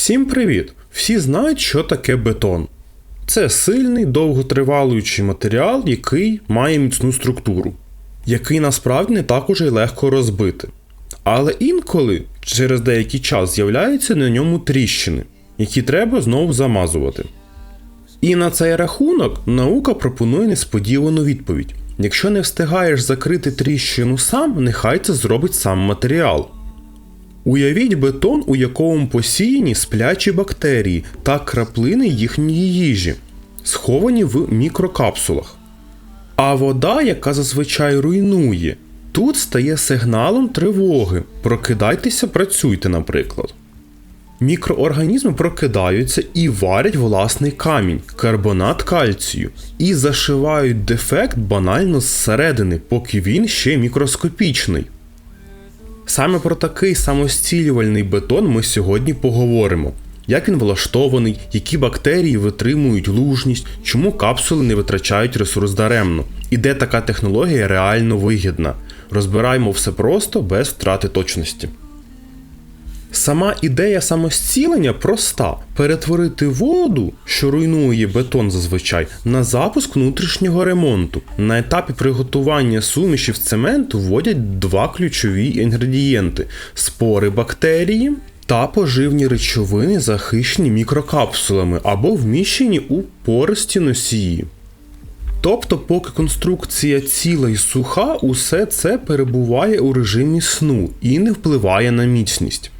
Всім привіт! Всі знають, що таке бетон. Це сильний, довготривалуючий матеріал, який має міцну структуру, який насправді не так уже й легко розбити. Але інколи через деякий час з'являються на ньому тріщини, які треба знову замазувати. І на цей рахунок наука пропонує несподівану відповідь: якщо не встигаєш закрити тріщину сам, нехай це зробить сам матеріал. Уявіть бетон, у якому посіяні сплячі бактерії та краплини їхньої їжі, сховані в мікрокапсулах. А вода, яка зазвичай руйнує, тут стає сигналом тривоги. Прокидайтеся, працюйте, наприклад. Мікроорганізми прокидаються і варять власний камінь, карбонат кальцію, і зашивають дефект банально зсередини, поки він ще мікроскопічний. Саме про такий самостілювальний бетон ми сьогодні поговоримо. Як він влаштований, які бактерії витримують лужність, чому капсули не витрачають ресурс даремно, і де така технологія реально вигідна. Розбираємо все просто без втрати точності. Сама ідея самостілення проста: перетворити воду, що руйнує бетон зазвичай, на запуск внутрішнього ремонту. На етапі приготування сумішів цементу вводять два ключові інгредієнти: спори бактерії та поживні речовини, захищені мікрокапсулами або вміщені у пористі носії. Тобто, поки конструкція ціла і суха, усе це перебуває у режимі сну і не впливає на міцність.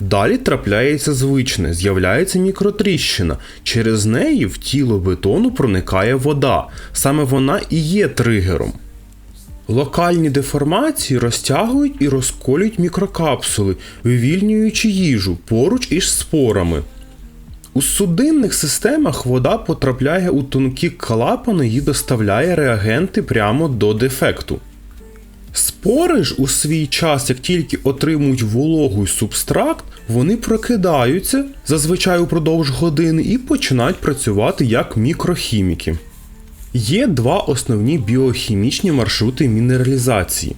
Далі трапляється звичне, з'являється мікротріщина. Через неї в тіло бетону проникає вода. Саме вона і є тригером. Локальні деформації розтягують і розколюють мікрокапсули, вивільнюючи їжу поруч із спорами. У судинних системах вода потрапляє у тонкі клапани і доставляє реагенти прямо до дефекту. Спори ж у свій час, як тільки отримують вологу й субстракт, вони прокидаються зазвичай упродовж години і починають працювати як мікрохіміки. Є два основні біохімічні маршрути мінералізації.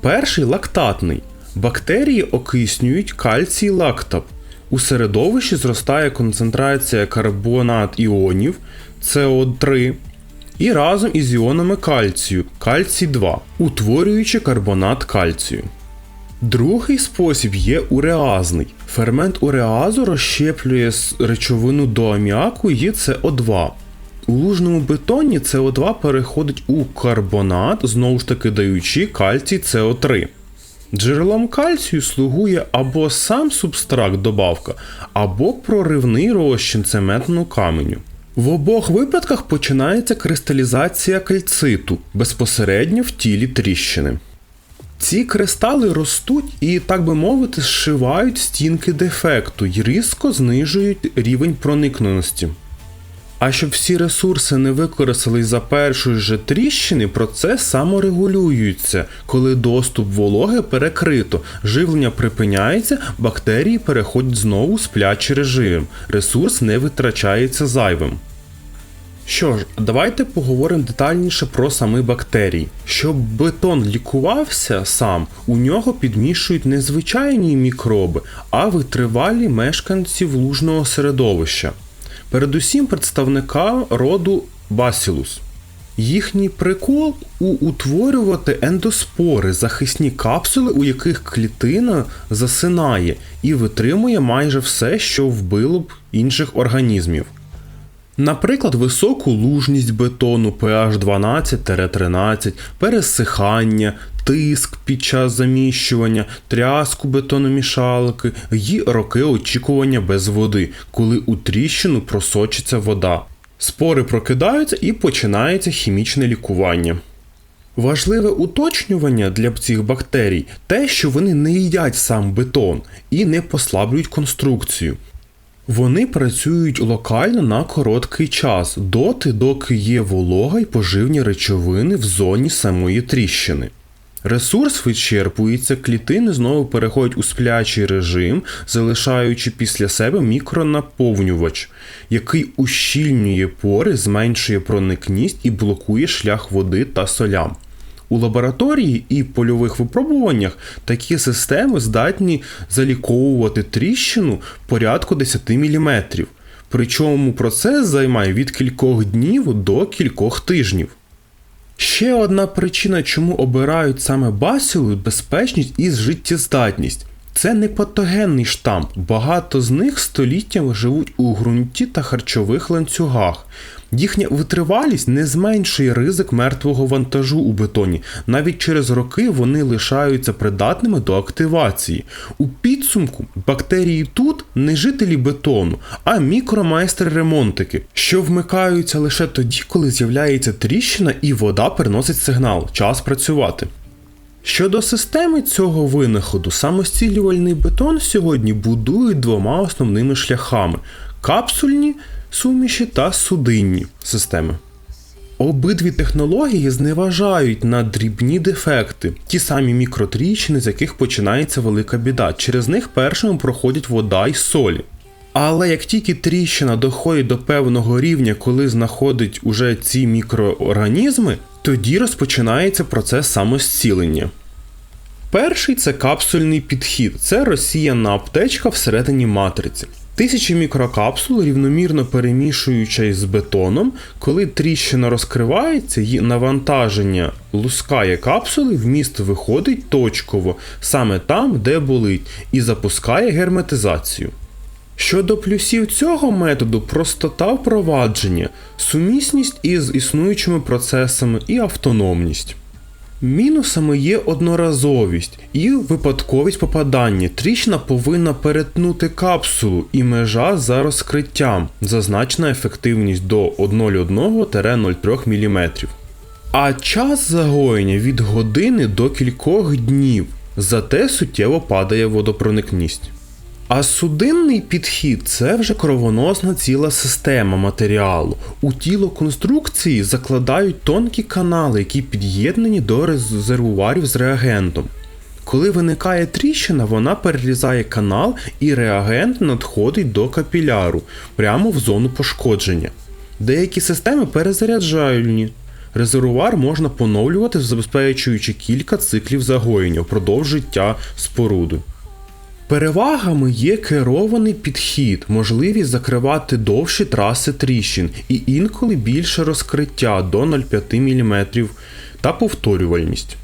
Перший лактатний. Бактерії окиснюють кальцій лактап. У середовищі зростає концентрація карбонат іонів СО3 і разом із іонами кальцію кальцій 2, утворюючи карбонат кальцію. Другий спосіб є уреазний. Фермент уреазу розщеплює речовину до аміаку і СО2. У лужному бетоні СО2 переходить у карбонат, знову ж таки даючи кальцій СО3. Джерелом кальцію слугує або сам субстракт добавка, або проривний розчин цементного каменю. В обох випадках починається кристалізація кальциту безпосередньо в тілі тріщини. Ці кристали ростуть і, так би мовити, зшивають стінки дефекту і різко знижують рівень проникненості. А щоб всі ресурси не використались за першої ж тріщини, процес саморегулюється, коли доступ вологи перекрито, живлення припиняється, бактерії переходять знову в сплячий режим, ресурс не витрачається зайвим. Що ж, давайте поговоримо детальніше про самі бактерії. Щоб бетон лікувався сам, у нього підмішують не звичайні мікроби, а витривалі мешканці лужного середовища. Передусім представника роду Bacillus. Їхній прикол у утворювати ендоспори, захисні капсули, у яких клітина засинає і витримує майже все, що вбило б інших організмів. Наприклад, високу лужність бетону pH 12-13, пересихання, тиск під час заміщування, тряску бетономішалки і роки очікування без води, коли у тріщину просочиться вода. Спори прокидаються і починається хімічне лікування. Важливе уточнювання для цих бактерій те, що вони не їдять сам бетон і не послаблюють конструкцію. Вони працюють локально на короткий час, доти, доки є волога й поживні речовини в зоні самої тріщини. Ресурс вичерпується, клітини знову переходять у сплячий режим, залишаючи після себе мікронаповнювач, який ущільнює пори, зменшує проникність і блокує шлях води та солям. У лабораторії і польових випробуваннях такі системи здатні заліковувати тріщину порядку 10 мм. Причому процес займає від кількох днів до кількох тижнів. Ще одна причина, чому обирають саме бацілу – безпечність і життєздатність. Це не патогенний штамп. Багато з них століттями живуть у ґрунті та харчових ланцюгах. Їхня витривалість не зменшує ризик мертвого вантажу у бетоні. Навіть через роки вони лишаються придатними до активації. У підсумку бактерії тут не жителі бетону, а мікромайстри-ремонтики, що вмикаються лише тоді, коли з'являється тріщина і вода переносить сигнал час працювати. Щодо системи цього винаходу, самостілювальний бетон сьогодні будують двома основними шляхами: капсульні суміші та судинні системи. Обидві технології зневажають на дрібні дефекти, ті самі мікротріщини, з яких починається велика біда. Через них першими проходять вода і солі. Але як тільки тріщина доходить до певного рівня, коли знаходить уже ці мікроорганізми, тоді розпочинається процес самозцілення. Перший це капсульний підхід, це розсіяна аптечка всередині матриці. Тисячі мікрокапсул рівномірно перемішуючись з бетоном, коли тріщина розкривається, її навантаження лускає капсули, вміст виходить точково, саме там, де болить, і запускає герметизацію. Щодо плюсів цього методу, простота впровадження, сумісність із існуючими процесами і автономність. Мінусами є одноразовість і випадковість попадання. Тріщина повинна перетнути капсулу і межа за розкриттям, зазначена ефективність до 0,1-0,3 мм. А час загоєння від години до кількох днів, зате суттєво падає водопроникність. А судинний підхід це вже кровоносна ціла система матеріалу. У тіло конструкції закладають тонкі канали, які під'єднані до резервуарів з реагентом. Коли виникає тріщина, вона перерізає канал і реагент надходить до капіляру прямо в зону пошкодження. Деякі системи перезаряджальні. Резервуар можна поновлювати, забезпечуючи кілька циклів загоєння впродовж життя споруди. Перевагами є керований підхід, можливість закривати довші траси тріщин і інколи більше розкриття до 0,5 мм та повторювальність.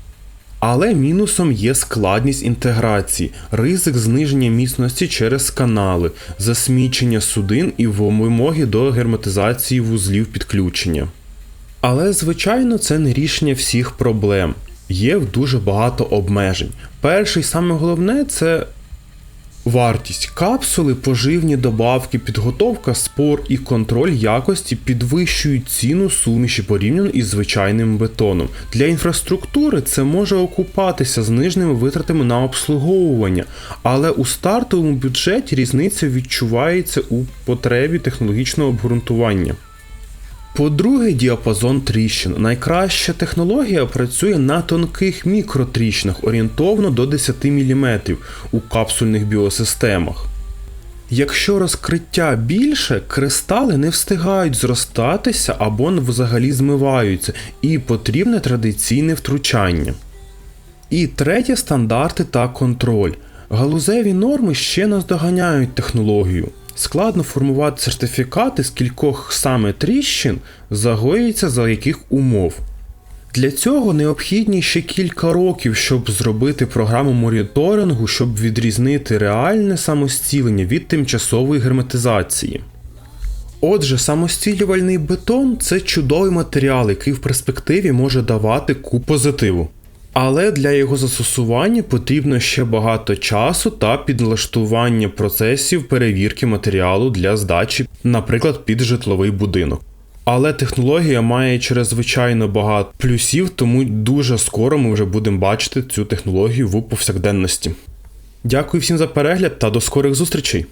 Але мінусом є складність інтеграції, ризик зниження міцності через канали, засмічення судин і вимоги до герметизації вузлів підключення. Але, звичайно, це не рішення всіх проблем. Є дуже багато обмежень. Перший саме головне це Вартість капсули, поживні добавки, підготовка, спор і контроль якості підвищують ціну суміші порівняно із звичайним бетоном. Для інфраструктури це може окупатися зниженими витратами на обслуговування, але у стартовому бюджеті різниця відчувається у потребі технологічного обґрунтування. По-друге, діапазон тріщин. Найкраща технологія працює на тонких мікротріщинах, орієнтовно до 10 мм у капсульних біосистемах. Якщо розкриття більше, кристали не встигають зростатися або взагалі змиваються, і потрібне традиційне втручання. І третє стандарти та контроль. Галузеві норми ще наздоганяють технологію. Складно формувати сертифікати з кількох саме тріщин загоюється за яких умов. Для цього необхідні ще кілька років, щоб зробити програму моніторингу, щоб відрізнити реальне самостілення від тимчасової герметизації. Отже, самостілювальний бетон це чудовий матеріал, який в перспективі може давати куп позитиву. Але для його застосування потрібно ще багато часу та підлаштування процесів перевірки матеріалу для здачі, наприклад, під житловий будинок. Але технологія має чрезвичайно багато плюсів, тому дуже скоро ми вже будемо бачити цю технологію в повсякденності. Дякую всім за перегляд та до скорих зустрічей!